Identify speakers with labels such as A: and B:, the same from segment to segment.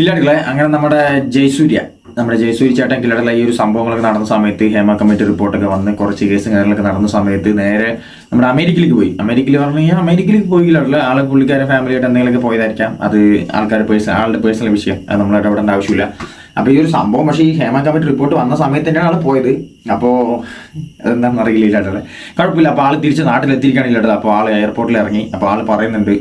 A: കില്ലാടികളെ അങ്ങനെ നമ്മുടെ ജയസൂര്യ നമ്മുടെ ജയസൂര്യ ചേട്ടൻ കില്ലാടികളെ ഈ ഒരു സംഭവങ്ങളൊക്കെ നടന്ന സമയത്ത് ഹേമ കമ്മിറ്റി റിപ്പോർട്ടൊക്കെ വന്ന് കുറച്ച് കേസും കാര്യങ്ങളൊക്കെ നടന്ന സമയത്ത് നേരെ നമ്മുടെ അമേരിക്കയിലേക്ക് പോയി. അമേരിക്കയിൽ പറഞ്ഞു കഴിഞ്ഞാൽ അമേരിക്കയിലേക്ക് പോയി കില്ലാടില്ല ആളെ പുള്ളിക്കാരെ ഫാമിലിയായിട്ട് എന്തെങ്കിലുമൊക്കെ പോയതായിരിക്കാം. അത് ആൾക്കാരുടെ പേഴ്സൺ ആളുടെ പേഴ്സണൽ വിഷയം. അത് നമ്മൾ ഇടപെടേണ്ട ആവശ്യമില്ല. അപ്പോൾ ഈ ഒരു സംഭവം പക്ഷേ ഈ ഹേമ കമ്മിറ്റി റിപ്പോർട്ട് വന്ന സമയത്ത് തന്നെയാണ് ആൾ പോയത്. അപ്പോൾ അതെന്താണെന്ന് അറിയില്ല ഇല്ലാട്ടത് കുഴപ്പമില്ല. അപ്പോൾ ആൾ തിരിച്ച് നാട്ടിലെത്തിയിരിക്കുകയാണ് ഇല്ലാട്ടത് അപ്പോൾ ആൾ എയർപോർട്ടിൽ ഇറങ്ങി. അപ്പോൾ ആൾ പറയുന്നുണ്ട്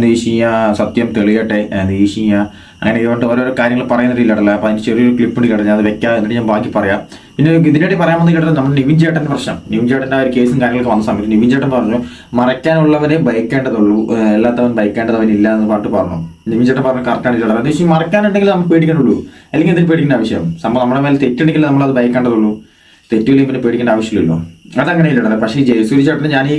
A: ചോദിച്ചു കഴിഞ്ഞാൽ സത്യം തെളിയട്ടെ എന്ത് കഴിഞ്ഞാൽ അങ്ങനെ ഇതുകൊണ്ട് ഓരോരോ കാര്യങ്ങൾ പറയുന്നുണ്ട് ഇല്ലാട്ടല്ലേ അപ്പോൾ അതിന് ചെറിയൊരു ക്ലിപ്പ് ഉണ്ട് കേട്ടോ. ഞാൻ അത് വെക്കാം എന്നിട്ട് ഞാൻ ബാക്കി പറയാം. പിന്നെ ഇതിനായിട്ട് പറയാൻ വന്നു കേട്ടത് നമ്മുടെ നിവിൻ ചേട്ടന്റെ പ്രശ്നം. നിവിൻ ചേട്ടന്റെ ആ ഒരു കേസും കാര്യങ്ങളൊക്കെ വന്ന സമയത്ത് നിവിൻ ചേട്ടൻ പറഞ്ഞു മറയ്ക്കാനുള്ളവരെ ഭയക്കേണ്ടതുള്ളൂ. അല്ലാത്തവൻ ഭയക്കേണ്ടതവൻ ഇല്ല എന്ന് പറഞ്ഞിട്ട് പറഞ്ഞു. നിവിൻ ചേട്ടൻ പറഞ്ഞു കറക്റ്റാണ് ചേട്ടൻ എന്താ വെച്ചാൽ മറക്കാനുണ്ടെങ്കിൽ നമുക്ക് പേടിക്കേണ്ടുള്ളൂ അല്ലെങ്കിൽ എന്തിനു പേടിക്കേണ്ട ആവശ്യം? സംഭവം നമ്മുടെ മേലെ തെറ്റുണ്ടെങ്കിൽ നമ്മളത് ഭയക്കേണ്ടതുള്ളൂ. തെറ്റില്ലെങ്കിൽ പിന്നെ പേടിക്കേണ്ട ആവശ്യമില്ലല്ലോ. അതങ്ങനെ ഇല്ലല്ലോ പക്ഷേ ഈ ജയസൂരി ചേട്ടന് ഞാൻ ഈ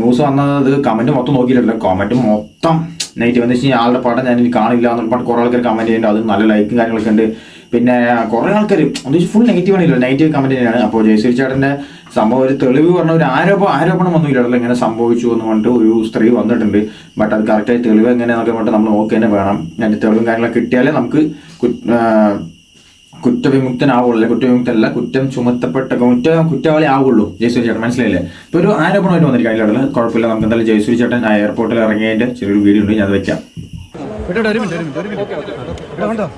A: ന്യൂസ് വന്നത് കമന്റ് മൊത്തം നോക്കിയില്ലല്ലോ കമന്റ് മൊത്തം നെഗറ്റീവ് എന്ന് വെച്ച് കഴിഞ്ഞാൽ ആളുടെ പടം ഞാൻ കാണില്ല എന്നുള്ള പാട്ട് കുറേ ആൾക്കാർ കമന്റ് ചെയ്യുന്നുണ്ട്. അത് നല്ല ലൈക്കും കാര്യങ്ങളൊക്കെ ഉണ്ട്. പിന്നെ കുറേ ആൾക്കാർ അത് ഫുൾ നെഗറ്റീവ് ആണല്ലോ. നെഗറ്റീവ് കമന്റ് തന്നെയാണ്. അപ്പോൾ ജയസൂരി ചേട്ടന്റെ സംഭവം ഒരു തെളിവ് പറഞ്ഞ ഒരു ആരോപ ആരോപണം ഒന്നുമില്ലല്ലോ ഇങ്ങനെ സംഭവിച്ചു എന്ന് പറഞ്ഞിട്ട് ഒരു സ്ത്രീ വന്നിട്ടുണ്ട്. ബട്ട് അത് കറക്റ്റായി തെളിവ് എങ്ങനെയാണെന്നൊക്കെ പറഞ്ഞിട്ട് നമ്മൾ നോക്കി തന്നെ വേണം. അതിന്റെ തെളിവും കാര്യങ്ങളൊക്കെ കിട്ടിയാലേ നമുക്ക് കുറ്റവിമുക്തനാവുള്ളൂ അല്ലെ കുറ്റവിമുക്തല്ല കുറ്റം ചുമത്തപ്പെട്ട കുറ്റ കുറ്റവാളി ആവുള്ളൂ ജയസൂരി ചേട്ടൻ മനസ്സിലായില്ലേ? ഇപ്പൊ ഒരു ആരോപണമായിട്ട് വന്നിരിക്കും അതിലുള്ള കുഴപ്പമില്ല നമുക്ക് എന്തായാലും ജയസൂരി ചേട്ടൻ ആ എയർപോർട്ടിൽ ഇറങ്ങിയതിന്റെ ചെറിയൊരു വീഡിയോ ഉണ്ട് ഞാൻ അത് വെക്കാം.
B: ഒരു മിനിറ്റ് ഒരു മിനിറ്റ് ഒരു മിനിറ്റ്. ഇവിടെ കണ്ടോ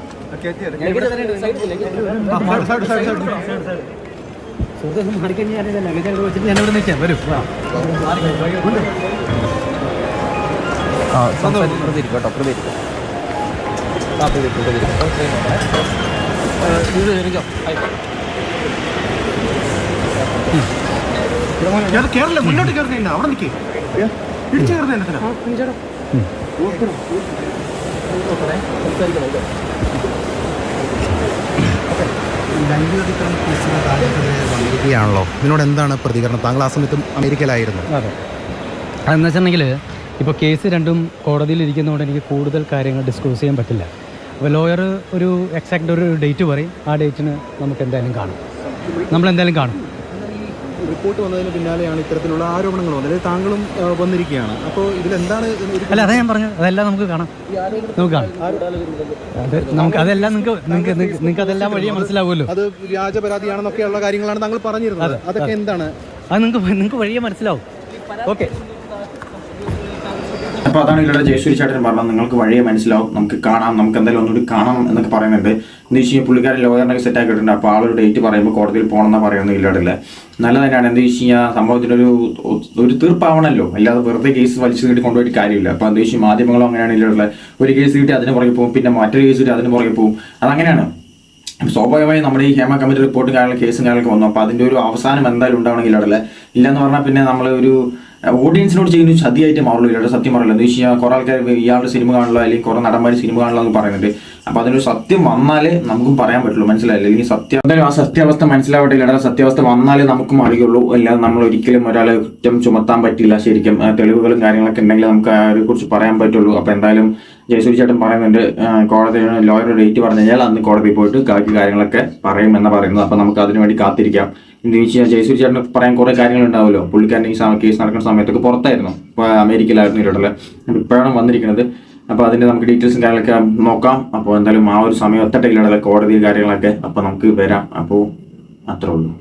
B: ഞാനിവിടെ നിൽക്കാം. വരൂ കേരള മുന്നോട്ട് അവിടെ നിൽക്കേ ഇടിച്ചു കയറുന്ന
C: വന്നിരിക്കുകയാണല്ലോ. ഇതിനോട് എന്താണ് പ്രതികരണം? താങ്കൾ ആ സമയത്തും അമേരിക്കയിലായിരുന്നു.
B: അതെ. അതെന്ന് വെച്ചിട്ടുണ്ടെങ്കിൽ ഇപ്പോൾ കേസ് രണ്ടും കോടതിയിൽ ഇരിക്കുന്നതുകൊണ്ട് എനിക്ക് കൂടുതൽ കാര്യങ്ങൾ ഡിസ്ക്ലോസ് ചെയ്യാൻ പറ്റില്ല. അപ്പോൾ ലോയർ ഒരു എക്സാക്റ്റ് ഒരു ഡേറ്റ് പറയും. ആ ഡേറ്റിന് നമുക്ക് എന്തായാലും കാണും. നമ്മൾ എന്തായാലും കാണും
C: റിപ്പോർട്ട് വന്നതിന് പിന്നാലെയാണ് ഇത്തരത്തിലുള്ള ആരോപണങ്ങൾ വന്നത്. താങ്കളും വന്നിരിക്കുകയാണ്. അപ്പോൾ ഇതിലെന്താണ് എന്താണ്
B: അല്ല അതാ ഞാൻ പറഞ്ഞു അതെല്ലാം നമുക്ക് കാണാം. നമുക്ക് കാണാം. അത് നമുക്ക് അതെല്ലാം നിങ്ങൾക്ക് നിങ്ങൾക്ക് നിങ്ങൾക്ക് അതെല്ലാം വഴിയെ മനസ്സിലാവുമല്ലോ.
C: അത് വ്യാജ പരാതിയാണെന്നൊക്കെയുള്ള കാര്യങ്ങളാണ് താങ്കൾ പറഞ്ഞിരുന്നത്. അതൊക്കെ എന്താണ്?
B: അത് നിങ്ങൾക്ക് നിങ്ങൾക്ക് വഴിയെ മനസ്സിലാവും. ഓക്കെ
A: അപ്പൊ അതാണ് ഇവിടെ ജയസൂരി ചേട്ടൻ പറഞ്ഞത് നിങ്ങൾക്ക് വഴിയെ മനസ്സിലാവും. നമുക്ക് കാണാം. നമുക്ക് എന്തായാലും ഒന്നുകൂടി കാണാം എന്നൊക്കെ പറയുന്നുണ്ട്. എന്ന് വെച്ച് കഴിഞ്ഞാൽ പുള്ളിക്കാരൻ ലോയറിനൊക്കെ സെറ്റ് ആക്കിയിട്ടുണ്ട്. അപ്പോൾ ആളൊരു ഡേറ്റ് പറയുമ്പോൾ കോടതിയിൽ പോകണം എന്നാ പറയുന്നത് ഇല്ലാടില്ല നല്ല തന്നെയാണ് എന്താ വെച്ച് കഴിഞ്ഞാൽ സംഭവത്തിനൊരു ഒരു തീർപ്പാവണമല്ലോ അല്ലാതെ വെറുതെ കേസ് വലിച്ചു നീട്ടി കൊണ്ടുപോയിട്ട് കാര്യമില്ല. അപ്പോൾ എന്താ വെച്ചാൽ മാധ്യമങ്ങളും അങ്ങനെയാണ് ഇല്ലാടില്ല ഒരു കേസ് കിട്ടി അതിന് പുറകെ പോകും. പിന്നെ മറ്റൊരു കേസ് കിട്ടി അതിന് പുറകെ പോകും. അതങ്ങനെയാണ്. സ്വാഭാവികമായി നമ്മുടെ ഈ ഹേമ കമ്മിറ്റി റിപ്പോർട്ടും കാര്യങ്ങളും കേസും കാര്യങ്ങളൊക്കെ വന്നു. അപ്പോൾ അതിന്റെ ഒരു അവസാനം എന്തായാലും ഉണ്ടാവണമെങ്കിൽ അവിടെ ഇല്ലെന്ന് പറഞ്ഞാൽ പിന്നെ നമ്മൾ ഒരു ഓഡിയൻസിനോട് ചെയ്യുന്ന ചതിയായിട്ട് മാറുള്ളൂ ഇല്ലാതെ സത്യം പറയില്ല വെച്ച് കഴിഞ്ഞാൽ കുറേ ആൾക്കാർ ഇയാളുടെ സിനിമ കാണില്ല അല്ലെങ്കിൽ കുറേ നടന്മാർ സിനിമ കാണില്ല എന്ന് പറയുന്നുണ്ട്. അപ്പൊ അതിനൊരു സത്യം വന്നാലേ നമുക്കും പറയാൻ പറ്റുള്ളൂ. മനസ്സിലായില്ല? അല്ലെങ്കിൽ സത്യം എന്തായാലും ആ സത്യാവസ്ഥ മനസ്സിലാവട്ടെ. ഇല്ലാതെ സത്യാവസ്ഥ വന്നാലേ നമുക്കും അറിയുള്ളൂ. അല്ലാതെ നമ്മൾ ഒരിക്കലും ഒരാളെ കുറ്റം ചുമത്താൻ പറ്റില്ല. ശരിക്കും തെളിവുകളും കാര്യങ്ങളൊക്കെ ഉണ്ടെങ്കിൽ നമുക്ക് അവരെ കുറിച്ച് പറയാൻ പറ്റുള്ളൂ. അപ്പൊ എന്തായാലും ജയസൂരി ചേട്ടൻ പറയുന്നുണ്ട് കോടതി ലോയർ ഡേറ്റ് പറഞ്ഞു കഴിഞ്ഞാൽ അന്ന് കോടതി പോയിട്ട് ബാക്കി കാര്യങ്ങളൊക്കെ പറയുമെന്ന് പറയുന്നത്. അപ്പം നമുക്ക് അതിനു വേണ്ടി കാത്തിരിക്കാം. എന്ന് വെച്ച് കഴിഞ്ഞാൽ ജയസൂരി ചേട്ടന് പറയാൻ കുറേ കാര്യങ്ങൾ ഉണ്ടാവുമല്ലോ പുള്ളിക്കാരൻ ഈ കേസ് നടക്കുന്ന സമയത്തൊക്കെ പുറത്തായിരുന്നു. ഇപ്പോൾ അമേരിക്കയിലായിരുന്നു ഇരട്ടൽ. ഇപ്പോഴാണ് വന്നിരിക്കുന്നത്. അപ്പോൾ അതിന്റെ നമുക്ക് ഡീറ്റെയിൽസും കാര്യങ്ങളൊക്കെ നോക്കാം. അപ്പോൾ എന്തായാലും ആ ഒരു സമയം ഇല്ലടല്ലേ കോടതി കാര്യങ്ങളൊക്കെ. അപ്പോൾ നമുക്ക് വരാം. അപ്പോൾ അത്രേ ഉള്ളൂ.